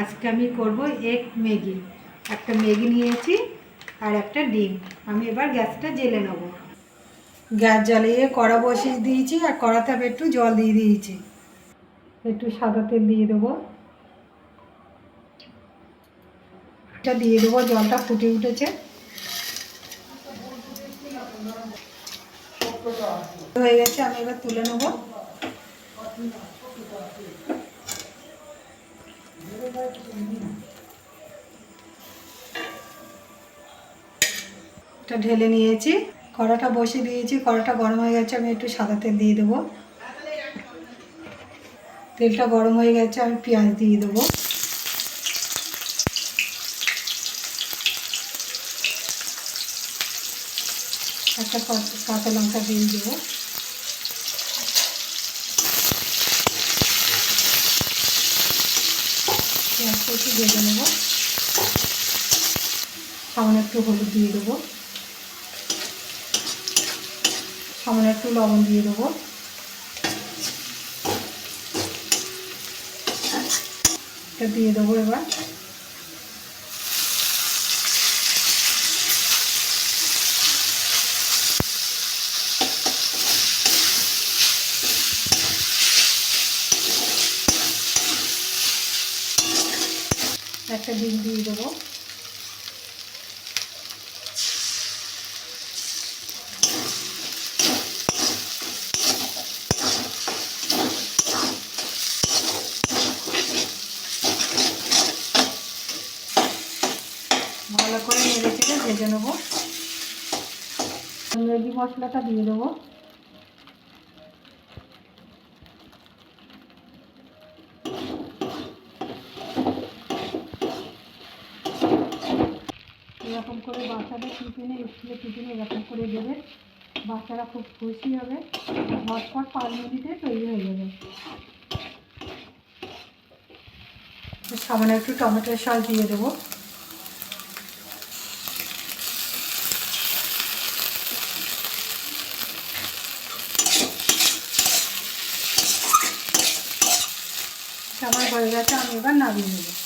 আজকে আমি করব এক ম্যাগি। একটা ম্যাগি নিয়েছি আর একটা ডিম। আমি এবার গ্যাসটা জেলে নেব। গ্যাস জ্বালিয়ে কড়া বসিয়ে দিয়েছি আর কড়াতে আমি একটু জল দিয়ে দিয়েছি। একটু সাদা তেল দিয়ে দেবো। এটা দিয়ে দেবো, জলটা ফুটে উঠেছে। হয়ে গেছে, আমি এবার তুলে নেব। এটা ঢেলে নিয়েছি। কড়াটা বসিয়ে দিয়েছি। কড়াটা গরম হয়ে গেছে, আমি একটু সাদা তেল দিয়ে দেবো। তেলটা গরম হয়ে গেছে, আমি পেঁয়াজ দিয়ে দেবো। একটা কাঁচা লঙ্কা দিয়ে দেবো। একটু ভেজে নেব। সামনে একটু হলুদ দিয়ে দেবো। সামনে একটু লবণ দিয়ে দেবো। এটা দিয়ে দেবো এবার। একটা ডিম দিয়ে দেবো। ভালো করে নেড়ে চেড়ে ভেজে নেব। ম্যাগি মশলাটা দিয়ে দেবো। এরকম করে বাচ্চাদের টিফিনে, স্কুলে টিফিনে এরকম করে দেবে। বাচ্চারা খুব খুশি হবে। ঝটপট পাঁচ মিনিটে তৈরি হয়ে যাবে। সামান্য একটু টমেটোর সস দিয়ে দেবো। আমার হয়ে গেছে আমি এবার নামিয়ে নেব।